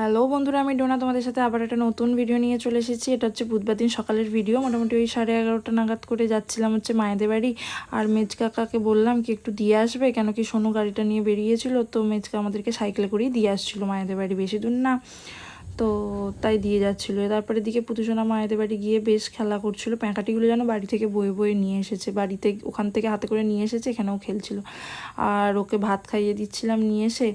Hello বন্ধুরা, আমি ডোনা, তোমাদের সাথে আবার একটা নতুন ভিডিও নিয়ে চলে এসেছি। এটা হচ্ছে বুধবার দিন সকালের ভিডিও মোটামুটি ওই সাড়ে এগারোটা নাগাদ করে যাচ্ছিলাম হচ্ছে মায়েদের বাড়ি। আর মেজ কাকাকে বললাম কি, একটু দিয়ে আসবে, কেন কি সোনু গাড়িটা নিয়ে বেরিয়েছিল, তো মেজকা আমাদেরকে সাইকেলে করেই দিয়ে আসছিল মায়েদের বাড়ি। বেশি দূর না। তো তাই দিয়ে যাচ্ছিল। তারপরে দিকে পুতুসোনা মায়েদের বাড়ি গিয়ে বেশ খেলা করছিল। প্যাঁকাটিগুলো যেন বাড়ি থেকে বয়ে বয়ে নিয়ে এসেছে। বাড়িতে ওখান থেকে হাতে করে নিয়ে এসেছে, এখানেও খেলছিল। আর ওকে ভাত খাইয়ে দিচ্ছিলাম নিয়ে এসে।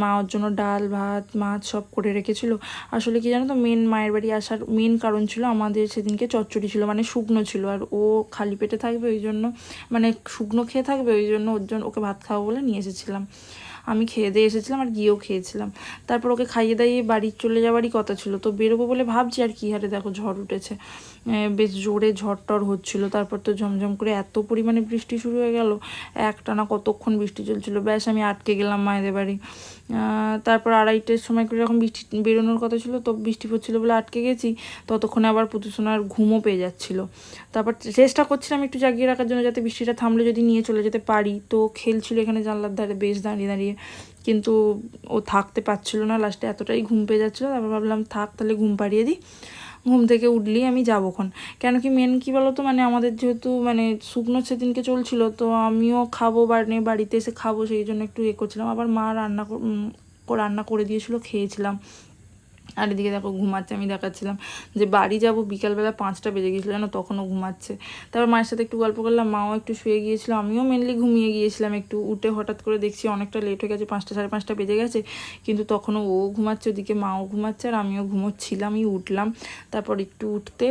মা ওর জন্য ডাল, ভাত, মাছ সব করে রেখেছিল। আসলে কি জানো তো মেন মায়ের বাড়ি আসার মেন কারণ ছিল আমাদের সেদিনকে চচ্চড়ি ছিল মানে শুকনো ছিল। আর ও খালি পেটে থাকবে ওই জন্য মানে শুকনো খেয়ে থাকবে ওই জন্য ওর জন্য ওকে ভাত খাওয়া বলে নিয়ে এসেছিলাম। আমি খেয়ে দিয়ে এসেছিলাম আর গিয়েও খেয়েছিলাম। তারপর ওকে খাইয়ে দাইয়ে বাড়ি চলে যাওয়ারই কথা ছিল। তো বেরোবো বলে ভাবছি আর কী হারে দেখো ঝড় উঠেছে। বেশ জোরে ঝড় টর হচ্ছিল। তারপর তো ঝমঝম করে এত পরিমাণে বৃষ্টি শুরু হয়ে গেল। একটানা কতক্ষণ বৃষ্টি চলছিল। ব্যাস আমি আটকে গেলাম মায়েদের বাড়ি। তারপর আড়াইটের সময় করে যখন বৃষ্টি বেরোনোর কথা ছিল, তো বৃষ্টি পড়ছিল বলে আটকে গেছি। ততক্ষণে আবার পুতুসোনার ঘুমও পেয়ে যাচ্ছিল। তারপর চেষ্টা করছিলাম একটু জাগিয়ে রাখার জন্য যাতে বৃষ্টিটা থামলে যদি নিয়ে চলে যেতে পারি। তো খেলছিল এখানে জানলার ধারে, বেশ দাঁড়িয়ে দাঁড়িয়ে। কিন্তু ও থাকতে পারছিল না লাস্টে এতটাই ঘুম পেয়ে যাচ্ছিল, তারপর ভাবলাম থাক তাহলে ঘুম পাড়িয়ে দিই। ঘুম থেকে উঠলেই আমি যাব খন কেন কি মেন কী বলো তো মানে আমাদের যেহেতু মানে শুকনো সেদিনকে চলছিল, তো আমিও খাব বাড়ি বাড়িতে এসে খাব, সেই জন্য একটু এ করছিলাম। আবার মা রান্না রান্না করে দিয়েছিল, খেয়েছিলাম। আর এদিকে দেখো ঘুমাচ্ছে আমি দেখাচ্ছিলাম যে বাড়ি যাব বিকালবেলা পাঁচটা বেজে গিয়েছিল জানো তখনও ঘুমাচ্ছে। তারপর মায়ের সাথে একটু গল্প করলাম মাও একটু শুয়ে গিয়েছিল আমিও মেনলি ঘুমিয়ে গিয়েছিলাম একটু উঠে হঠাৎ করে দেখছি অনেকটা লেট হয়ে গেছে পাঁচটা সাড়ে পাঁচটা বেজে গেছে কিন্তু তখনও ও ঘুমাচ্ছে ওদিকে মাও ঘুমাচ্ছে আর আমিও ঘুমোচ্ছিলামই উঠলাম। তারপর একটু উঠতে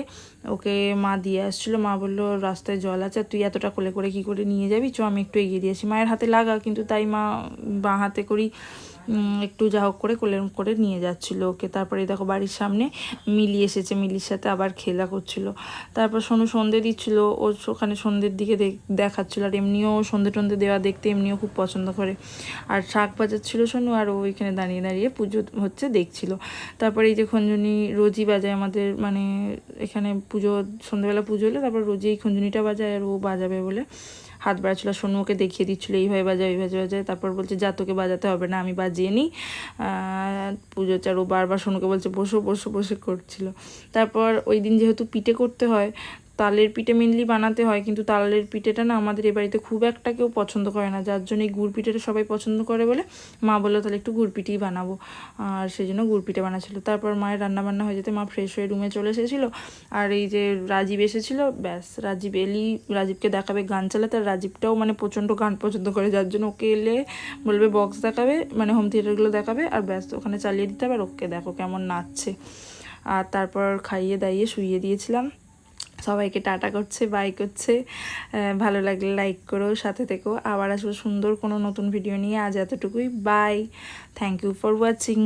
ওকে মা দিয়ে আসছিল মা বলল রাস্তায় জল আছে তুই এতটা কোলে করে কি করে নিয়ে যাবি? চ আমি একটু এগিয়ে দিয়েছি মায়ের হাতে লাগা কিন্তু তাই মা বাঁ হাতে উম, একটু যা হোক করে কোলের করে নিয়ে যাচ্ছিল ওকে। তারপরে দেখো বাড়ির সামনে মিলি এসেছে, মিলির সাথে আবার খেলা করছিল। তারপর সোনু সন্ধে দিচ্ছিল, ও ওখানে সন্ধ্যের দিকে দেখ- দেখাচ্ছিল, আর এমনিও সন্ধে টন্ধে দেওয়া দেখতে এমনিও খুব পছন্দ করে। আর শাক বাজাচ্ছিল সোনু, আর ও ওইখানে দাঁড়িয়ে দাঁড়িয়ে পুজো হচ্ছে দেখছিল। তারপরে এই যে খঞ্জনি, রোজই বাজায় আমাদের মানে এখানে পুজো সন্ধ্যেবেলা পুজো হলে তারপর রোজই এই খঞ্জনিটা বাজায়, আর ও বাজাবে বলে। হাত বাড়াচ্ছিল সন্মুখে দেখিয়ে দিচ্ছিল, এইভাবে বাজায় এইভাবে বাজায় তারপর বলছে, যা, তোকে বাজাতে হবে না, আমি বাজিয়ে নিই পুজো চার বারবার সোনুকে বলছে, বসো বসো, বসে করছিল। তারপর ওই দিন যেহেতু পিঠে করতে হয় তালের পিঠে মেনলি বানাতে হয়, কিন্তু তালের পিঠেটা না আমাদের এ বাড়িতে খুব একটা কেউ পছন্দ করে না। যার জন্য এই গুড় পিঠেটা সবাই পছন্দ করে বলে মা বলল, তাহলে একটু গুড় পিঠেই বানাবো। আর সেই জন্য গুড় পিঠে বানাচ্ছিলো। তারপর মায়ের রান্না বান্না হয়ে যেতে মা ফ্রেশ হয়ে রুমে চলে এসেছিল। আর এই যে রাজীব এসেছিল, ব্যাস, রাজীব এলি, রাজীবকে দেখাবে গান চালাতে। আর রাজীবটাও মানে প্রচণ্ড গান পছন্দ করে, যার জন্য ওকে এলে বলবে বক্স দেখাবে মানে হোম থিয়েটারগুলো দেখাবে। আর ব্যাস, ওখানে চালিয়ে দিতে হবে। আর ওকে দেখো কেমন নাচছে। আর তারপর খাইয়ে দাইয়ে শুইয়ে দিয়েছিলাম। সবাইকে টাটা করছে বাই করছে। ভালো লাগলে লাইক করো, সাথে থেকো। আবার আসব সুন্দর কোনো নতুন ভিডিও নিয়ে। আজ এতটুকুই। Bye thank you for watching